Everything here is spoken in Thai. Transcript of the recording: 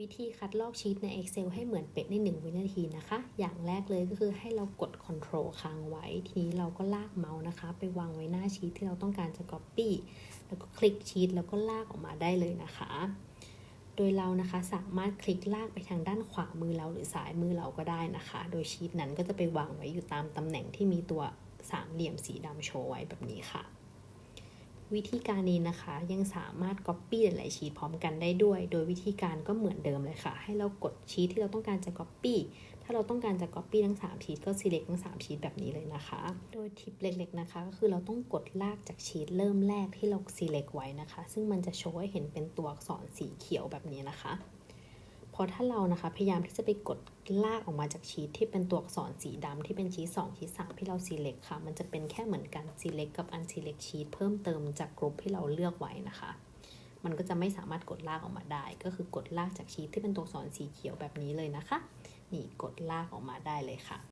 วิธีคัดลอกชีตใน Excel ให้เหมือนเป๊ะใน 1 วินาทีนะคะ อย่างแรกเลยก็คือให้เรากด Ctrl ค้างไว้ ทีนี้เราก็ลากเมาส์นะคะ ไปวางไว้หน้าชีตที่เราต้องการจะ Copy แล้วก็คลิกชีตแล้วก็ลากออกมาได้เลยนะคะ โดยเรานะคะสามารถคลิกลากไปทางด้านขวามือเราหรือซ้ายมือเราก็ได้นะคะ โดยชีตนั้นก็จะไปวางไว้อยู่ตามตำแหน่งที่มีตัวสามเหลี่ยมสีดำโชว์ไว้แบบนี้ค่ะ วิธีการนี้นะคะ ยังสามารถ Copy หลายๆชีตพร้อมกันได้ด้วย โดยวิธีการก็เหมือนเดิมเลยค่ะ ให้เรากดชีตที่เราต้องการจะ Copy ถ้าเราต้องการจะ Copy ทั้ง 3 ชีตก็ select ทั้ง 3 ชีตแบบนี้เลยนะคะ โดยทิปเล็กๆนะคะ ก็คือเราต้องกดลากจากชีตเริ่มแรกที่เรา select ไว้นะคะ ซึ่งมันจะโชว์ให้เห็นเป็นตัวอักษรสีเขียวแบบนี้นะคะ พอถ้าเรานะคะพยายามที่จะไปกดลากออกมาจากชีทที่เป็นตัวอักษรสีดำที่เป็นชีสองชีสามที่เรา select ค่ะ มันจะเป็นแค่เหมือนกัน select กับ unselect ชีทเพิ่มเติมจากกลุ่มที่เราเลือกไว้นะคะ มันก็จะไม่สามารถกดลากออกมาได้ ก็คือกดลากจากชีทที่เป็นตัวอักษรสีเขียวแบบนี้เลยนะคะ นี่กดลากออกมาได้เลยค่ะ